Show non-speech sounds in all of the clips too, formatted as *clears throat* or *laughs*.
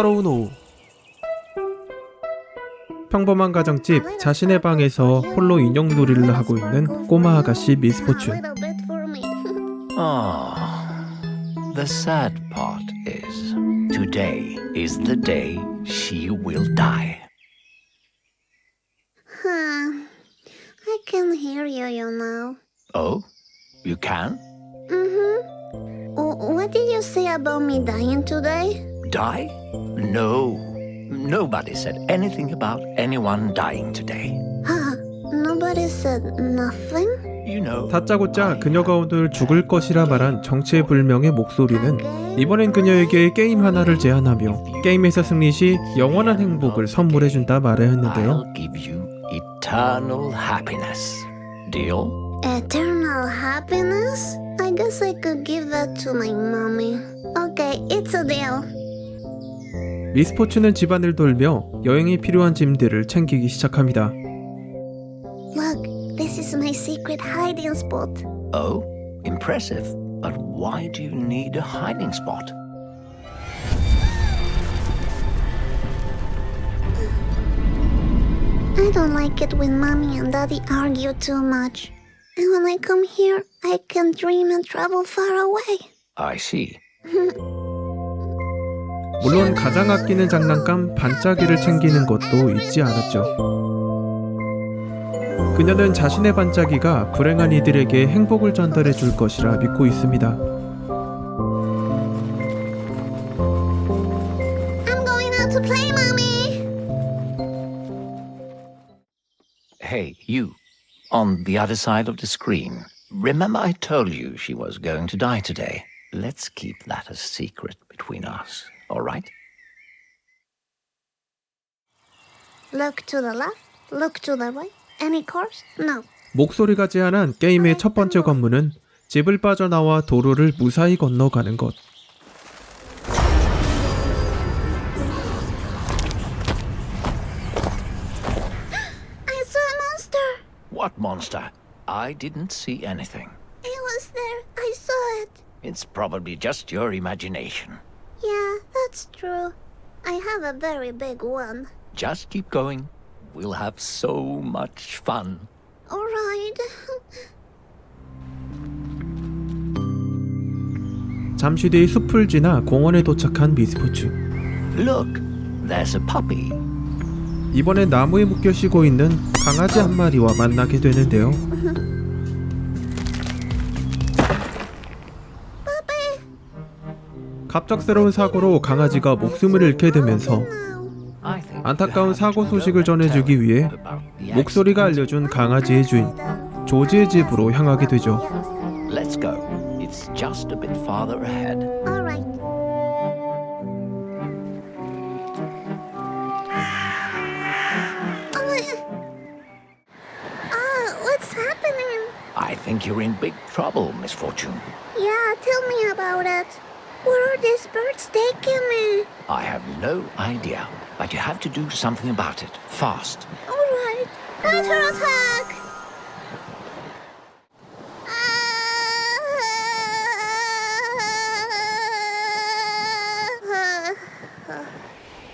평화로운 오후 평범한 가정집 자신의 방에서 홀로 인형놀이를 하고 있는 꼬마 아가씨 미스포춘 little bit for me. Oh, the sad part is today is the day she will die. Huh. I can hear you, you know. Oh, you can Mm-hmm. Oh, what did you say about me dying today? Die? No, nobody said anything about anyone dying today. Huh. Nobody said nothing? You know, 다짜고짜 그녀가 오늘 죽을 것이라 말한 정체불명의 목소리는. 이번엔 그녀에게 게임 하나를 제안하며 게임에서 승리 시 영원한 행복을 선물해준다 말해야 했는데요 I'll give you eternal happiness. Deal? Eternal happiness? I guess I could give that to my mommy. Okay, it's a deal. 미스포춘은 집안을 돌며 여행에 필요한 짐들을 챙기기 시작합니다 Look, this is my secret hiding spot. Oh, impressive. But why do you need a hiding spot? I don't like it when mommy and daddy argue too much. And when I come here, I can dream and travel far away. I see. *laughs* 물론 가장 아끼는 장난감 반짝이를 챙기는 것도 잊지 않았죠. 그녀는 자신의 반짝이가 불행한 이들에게 행복을 전달해 줄 것이라 믿고 있습니다. I'm going out to play, mommy! Hey, you, on the other side of the screen. Remember I told you she was going to die today? Let's keep that a secret between us, all right? Look to the left, look to the right. Any course? No. 목소리가 제안한 게임의 첫 번째 관문은 집을 빠져나와 도로를 무사히 건너가는 것. I saw a monster! What monster? I didn't see anything. It was there. I saw it. It's probably just your imagination. That's true. I have a very big one. Just keep going. We'll have so much fun. Alright. 잠시 뒤 숲을 지나 공원에 도착한 미스포춘. Look, there's a puppy. 이번엔 나무에 묶여 쉬고 있는 강아지 한 마리와 만나게 되는데요. 갑작스러운 사고로 강아지가 목숨을 잃게 되면서 안타까운 사고 소식을 전해주기 위해 목소리가. 알려준 강아지의 주인 조지의 집으로 향하게 되죠. Let's go. It's just a bit farther ahead. Alright. Ah, what's happening? I think you're in big trouble, Miss Fortune. Yeah, tell me about it. Are these birds taking me? I have no idea, but you have to do something about it fast. Alright. Counter attack! Ugh, ah. ah.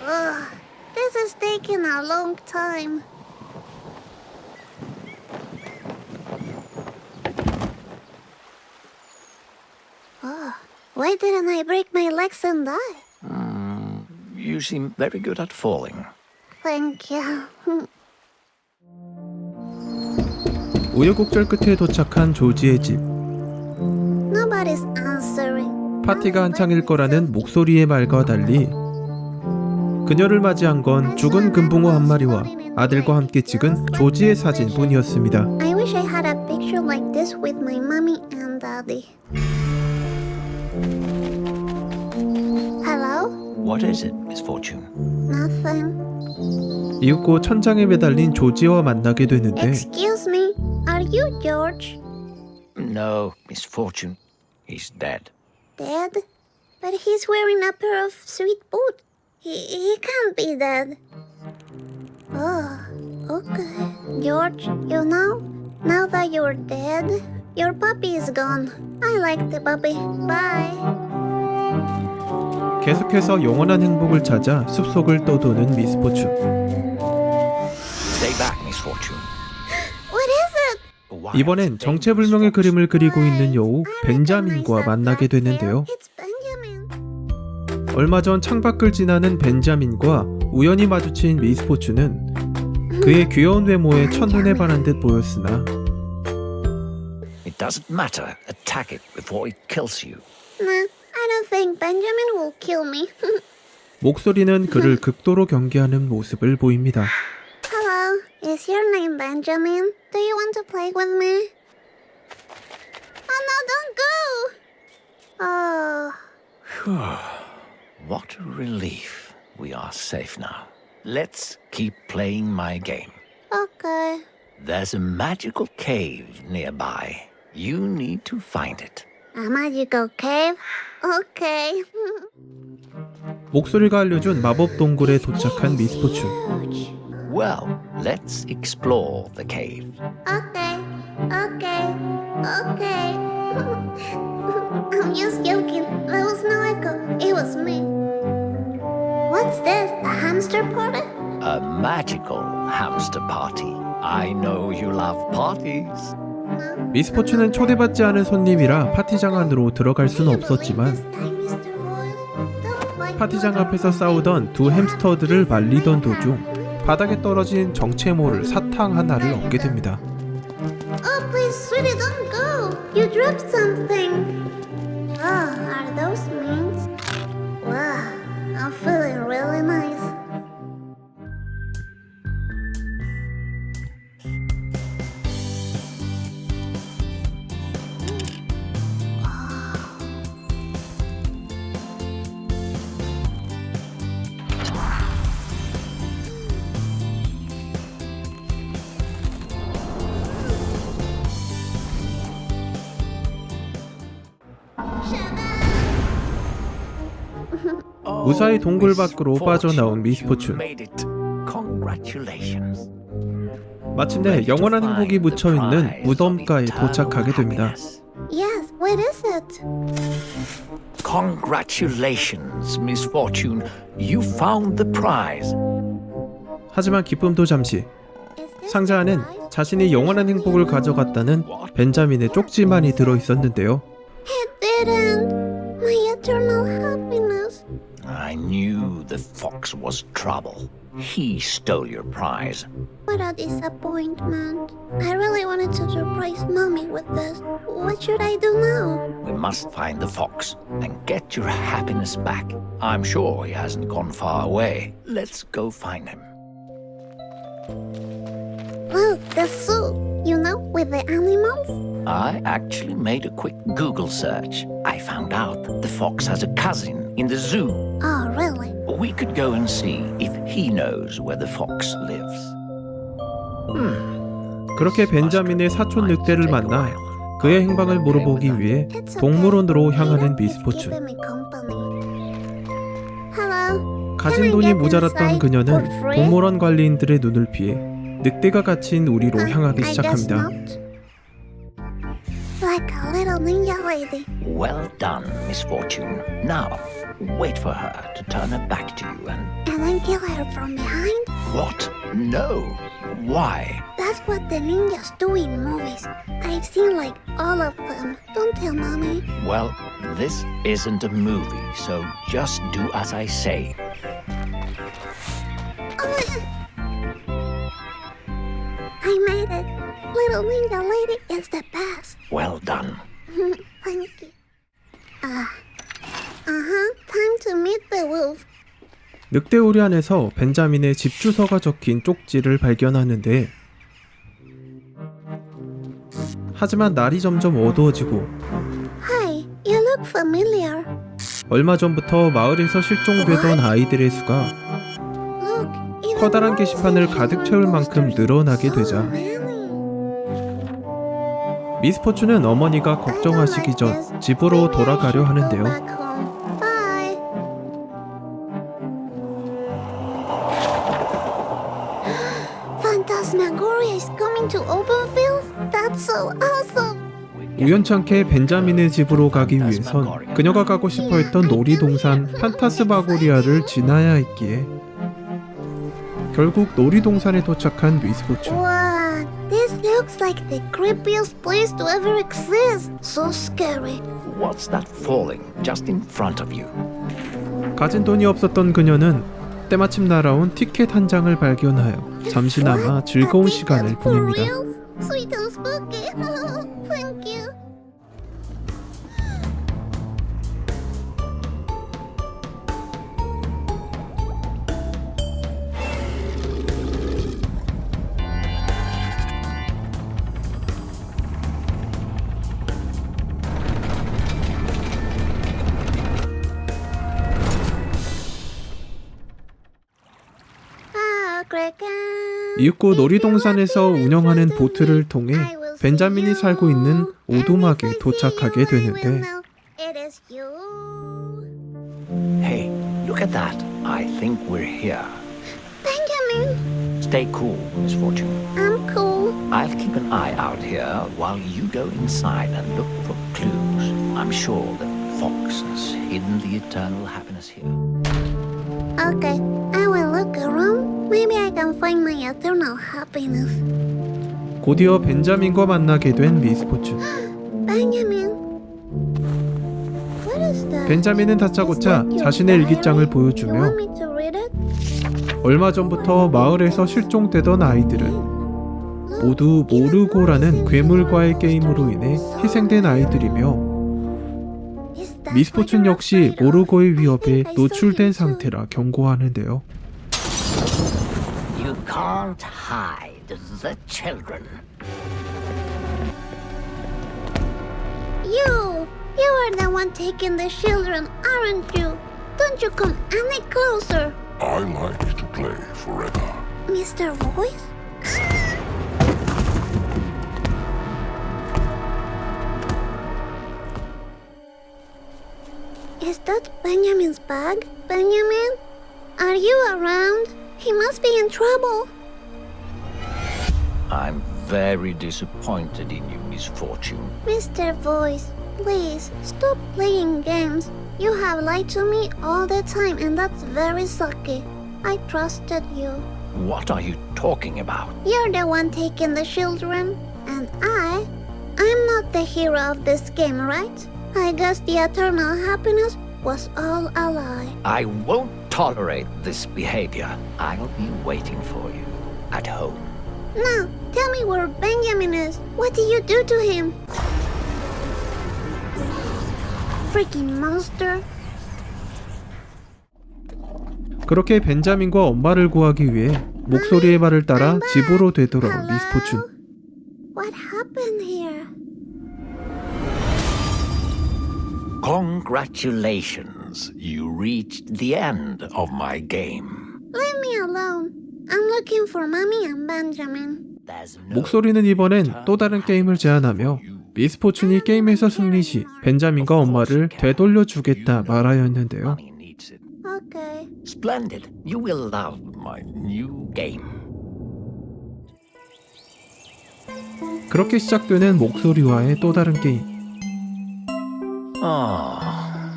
ah. this is taking a long time. Why didn't I break my legs and die? You seem very good at falling. Thank you. 우여곡절 끝에 도착한 조지의 집. Nobody's answering. 파티가 한창일 거라는 목소리의 말과 달리 그녀를 맞이한 건 죽은 금붕어 한 마리와 아들과 함께 찍은 조지의 사진뿐이었습니다. I wish I had a picture like this with my mommy and daddy. What is it, Miss Fortune? Nothing. 이윽고 천장에 매달린 조지와 만나게 되는데 Excuse me. Are you George? No, Miss Fortune. He's dead. Dead? But he's wearing a pair of sweet boots. He, he can't be dead. Oh, okay. George, you know, now that you're dead, your puppy is gone. I like the puppy. Bye. 계속해서 영원한 행복을 찾아 숲속을 떠도는 미스포춘. Stay back, Miss Fortune. What is it? Why 이번엔 정체불명의 그림을 그리고 있는 여우 벤자민과 만나게 되는데요. 얼마 전 창밖을 지나는 벤자민과 우연히 마주친 미스포춘은 그의 귀여운 외모에 첫눈에 반한 듯 보였으나 It doesn't matter. Attack it before it kills you. Nah, I don't think Benjamin will kill me. *laughs* 목소리는 그를 극도로 경계하는 모습을 보입니다. Hello, is your name Benjamin? Do you want to play with me? Oh no, don't go! Oh, *sighs* What a relief. We are safe now. Let's keep playing my game. okay. There's a magical cave nearby. You need to find it. A magical cave? Okay. 목소리가 알려준 마법 동굴에 도착한 미스포춘. Huge. Well, let's explore the cave. Okay, okay, okay. I'm just joking. There was no echo. It was me. What's this? A hamster party? A magical hamster party. I know you love parties. 미스포춘은 초대받지 않은 손님이라 파티장 안으로 들어갈 수는 없었지만 파티장. 앞에서 싸우던 두 햄스터들을 말리던 도중 바닥에 떨어진 정체 모를 사탕 하나를 얻게 됩니다. Oh, please, sweetie, don't go. You dropped something. 무사히 동굴 밖으로 빠져나온 미스포춘. 마침내 영원한 행복이 묻혀 있는 무덤가에 도착하게 됩니다. Yes, what is it? Congratulations, Miss Fortune. You found the prize. 하지만 기쁨도 잠시 상자 안엔? 자신이 영원한 행복을 가져갔다는 벤자민의 쪽지만이 들어 있었는데요. It didn't. My eternal happiness. I knew the fox was trouble. He stole your prize. What a disappointment. I really wanted to surprise mommy with this. What should I do now? We must find the fox and get your happiness back. I'm sure he hasn't gone far away. Let's go find him. Oh, the zoo. You know, with the animals? I actually made a quick Google search. I found out that the fox has a cousin in the zoo. Oh, really? We could go and see if he knows where the fox lives. 그렇게 벤자민의 사촌 늑대를 만나 그의 행방을 물어보기 위해. 동물원으로 향하는 미스포춘. 가진 돈이 모자랐던 그녀는 동물원 관리인들의 눈을 피해 늑대가 갇힌 우리로? 향하기 시작합니다. not. Like a little ninja lady. Well done, Miss Fortune. Now, wait for her to turn her back to you and. And then kill her from behind? What? No. Why? That's what the ninjas do in movies. I've seen like all of them. Don't tell mommy. Well, this isn't a movie, so just do as I say. *laughs* I made it. Little ninja lady is the best. Well done. *laughs* Thank you. Uh, uh-huh. Time to meet the wolf. 늑대 우리 안에서 벤자민의 집 주소가 적힌 쪽지를 발견하는데 하지만 날이 점점 어두워지고 Hi, you look familiar. 얼마 전부터 마을에서 실종되던 아이들의 수가 Look, even 커다란 more 게시판을 가득 채울 만큼 monsters. 늘어나게 So 되자 many. 미스포춘은 어머니가 걱정하시기 전 집으로 돌아가려 하는데요. Coming to Openfield? That's so awesome! 우연찮게 벤자민의 집으로 가기 위해선 그녀가 가고 싶어 했던 놀이동산 판타스바고리아를 지나야 했기에 결국 놀이동산에 도착한 미스포춘 What? This looks like the creepiest place to ever exist. So scary. What's that falling just in front of you? 가진 돈이 없었던 그녀는 때마침 날아온 티켓 한 장을 발견하여 잠시나마 즐거운 시간을 보냅니다. *laughs* 이윽고 놀이동산에서 운영하는 보트를 통해 벤자민이 살고 있는 오두막에 도착하게 되는데 Hey, look at that. I think we're here. Benjamin, Stay cool, Miss Fortune. I'm cool. I'll keep an eye out here while you go inside and look for clues. I'm sure that Fox has hidden the eternal happiness here. Okay, I will look around. Maybe I can find my eternal happiness. 곧이어 벤자민과 만나게 된 미스포춘 Benjamin. What is that? 벤자민은 다짜고짜 자신의 일기장을 You 보여주며 want me to read it? 얼마 전부터 마을에서 실종되던 아이들은 모두 모르고라는 괴물과의 게임으로 인해 희생된 아이들이며 Is that 미스포춘 역시? 모르고의 I 위협에 노출된 too. 상태라 경고하는데요. You can't hide the children. You! You are the one taking the children, aren't you? Don't you come any closer, I like to play forever. Mr. Voice? Is that Benjamin's bag? Benjamin? Are you around? He must be in trouble. I'm very disappointed in you, Miss Fortune. Mr. Voice, please stop playing games. You have lied to me all the time, and that's very sucky. I trusted you. What are you talking about? You're the one taking the children, and I. I'm not the hero of this game, right? I guess the eternal happiness was all a lie. I won't tolerate this behavior. I'll be waiting for you at home. Now, tell me where Benjamin is. What did you do to him? Freaking monster. 그렇게 벤자민과 엄마를 구하기 위해 목소리의 말을 따라 집으로 되돌아온 Hello? 미스포춘. What happened here? Congratulations. You reached the end of my game. Leave me alone. I'm looking for Mommy and Benjamin. There's no 목소리는 이번엔 또 다른 게임을 제안하며 미스포춘이 게임에서 승리 시 벤자민과 엄마를 되돌려 주겠다 말하였는데요. Okay. Splendid. You will love my new game. 그렇게 시작되는 목소리와의 또 다른 게임. Ah,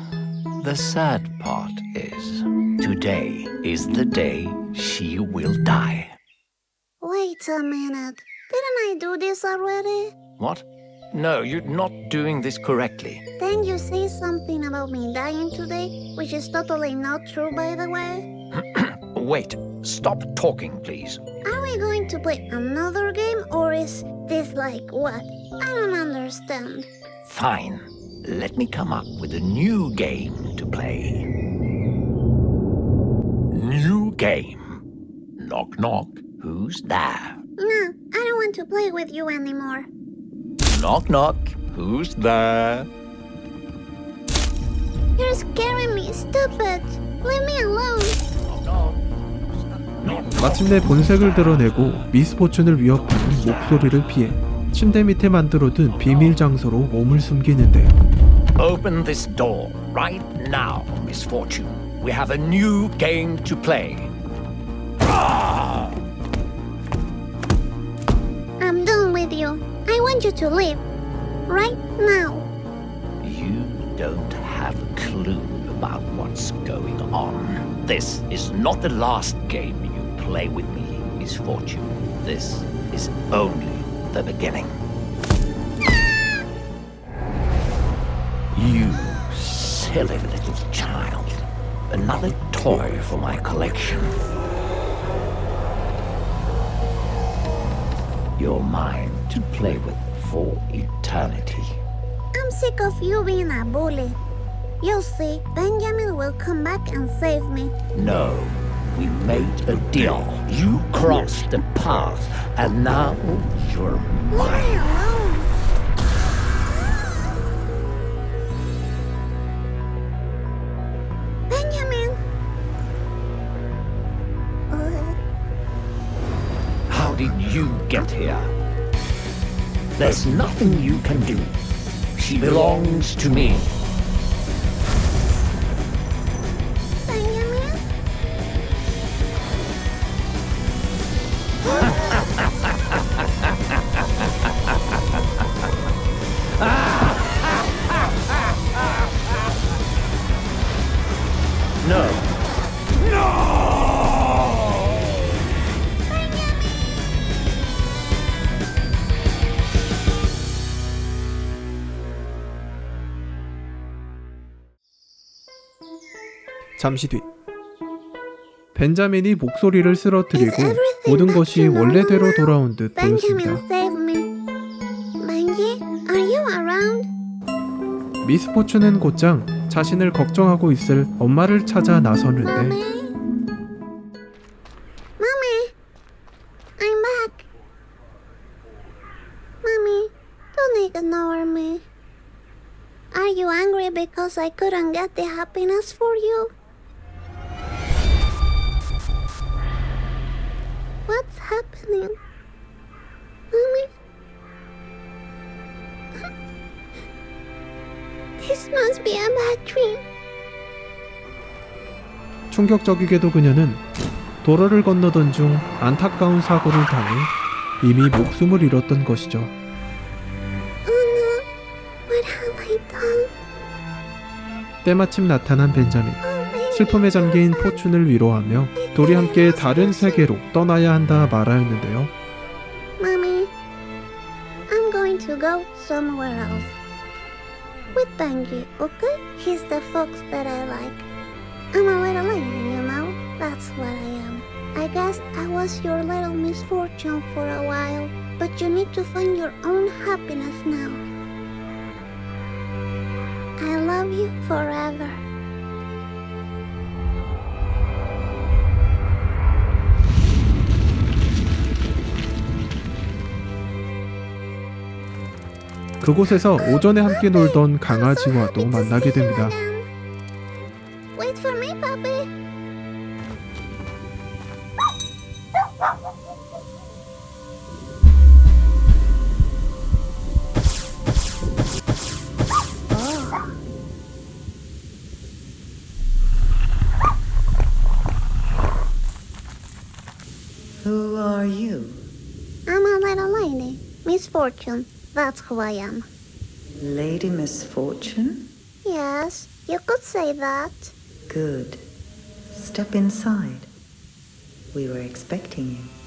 the sad part is today is the day she will die. Wait a minute. Didn't I do this already? What? No, you're not doing this correctly. Then you say something about me dying today, which is totally not true, by the way. *clears throat* Wait, stop talking, please. Are we going to play another game, or is this like what? I don't understand. Fine. Let me come up with a new game to play. New game. Knock, knock. Who's there? No, I don't want to play with you anymore. Knock, knock. Who's there? You're scaring me. Stop it. Leave me alone. Knock, knock. 마침내 본색을 드러내고 미스포춘을 위협하는 목소리를 피해 침대 밑에 만들어둔 비밀 장소로 몸을 숨기는데 Open this door right now, Miss Fortune. We have a new game to play. I'm done with you. I want you to leave. right now. You don't have a clue about what's going on. This is not the last game you play with me, Miss Fortune. This is only the beginning. You silly little child. Another toy for my collection. You're mine to play with for eternity. I'm sick of you being a bully. You'll see, Benjamin will come back and save me. No, we made a deal. You crossed the path, and now you're mine. Benjamin. How did you get here? There's nothing you can do. She belongs to me. No. 잠시 뒤 벤자민이 목소리를 쓰러뜨리고 모든 것이 원래대로? 돌아온 듯 Benjamin, 보였습니다. save me. Benji, are you around? 미스 포춘은 곧장 자신을 걱정하고 있을 엄마를 찾아 Mommy? Mommy? I'm back. Mommy, don't ignore me. Are you angry because I couldn't get the happiness for you? 충격적이게도 그녀는 도로를 건너던 중 안타까운 사고를 당해 이미 목숨을 잃었던 것이죠. Oh? 때마침 나타난 벤자민. Oh. 슬픔에 잠긴 포춘을 위로하며 둘이 함께 다른 세계로 떠나야 한다 말하였는데요. Mommy, I'm going to go somewhere else. With Benji, okay? He's the fox that I like. I'm a little lady, you know? That's what I am. I guess I was your little misfortune for a while, but you need to find your own happiness now. I love you forever. 그곳에서 오전에 함께 놀던 강아지와도 만나게 됩니다. Misfortune. That's who I am. Lady Misfortune? Yes, you could say that. Good. Step inside. We were expecting you.